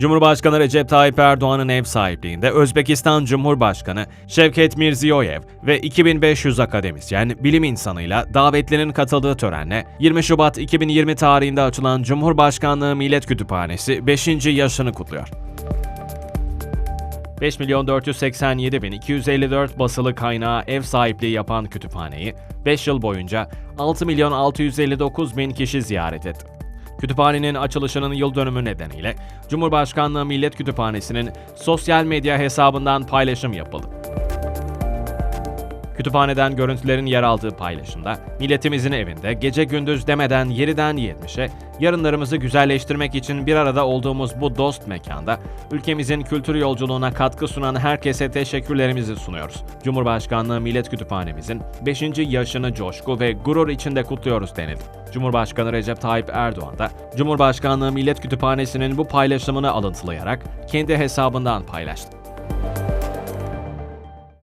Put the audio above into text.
Cumhurbaşkanı Recep Tayyip Erdoğan'ın ev sahipliğinde Özbekistan Cumhurbaşkanı Şevket Mirziyoyev ve 2500 akademisyen, bilim insanıyla davetlinin katıldığı törenle 20 Şubat 2020 tarihinde açılan Cumhurbaşkanlığı Millet Kütüphanesi 5. yaşını kutluyor. 5 milyon 487 bin 254 basılı kaynağı ev sahipliği yapan kütüphaneyi 5 yıl boyunca 6 milyon 659 bin kişi ziyaret etti. Kütüphanenin açılışının yıl dönümü nedeniyle Cumhurbaşkanlığı Millet Kütüphanesi'nin sosyal medya hesabından paylaşım yapıldı. Kütüphaneden görüntülerin yer aldığı paylaşımda, milletimizin evinde gece gündüz demeden 7'den 70'e yarınlarımızı güzelleştirmek için bir arada olduğumuz bu dost mekanda ülkemizin kültür yolculuğuna katkı sunan herkese teşekkürlerimizi sunuyoruz. Cumhurbaşkanlığı Millet Kütüphanemizin 5. yaşını coşku ve gurur içinde kutluyoruz denildi. Cumhurbaşkanı Recep Tayyip Erdoğan da Cumhurbaşkanlığı Millet Kütüphanesi'nin bu paylaşımını alıntılayarak kendi hesabından paylaştı.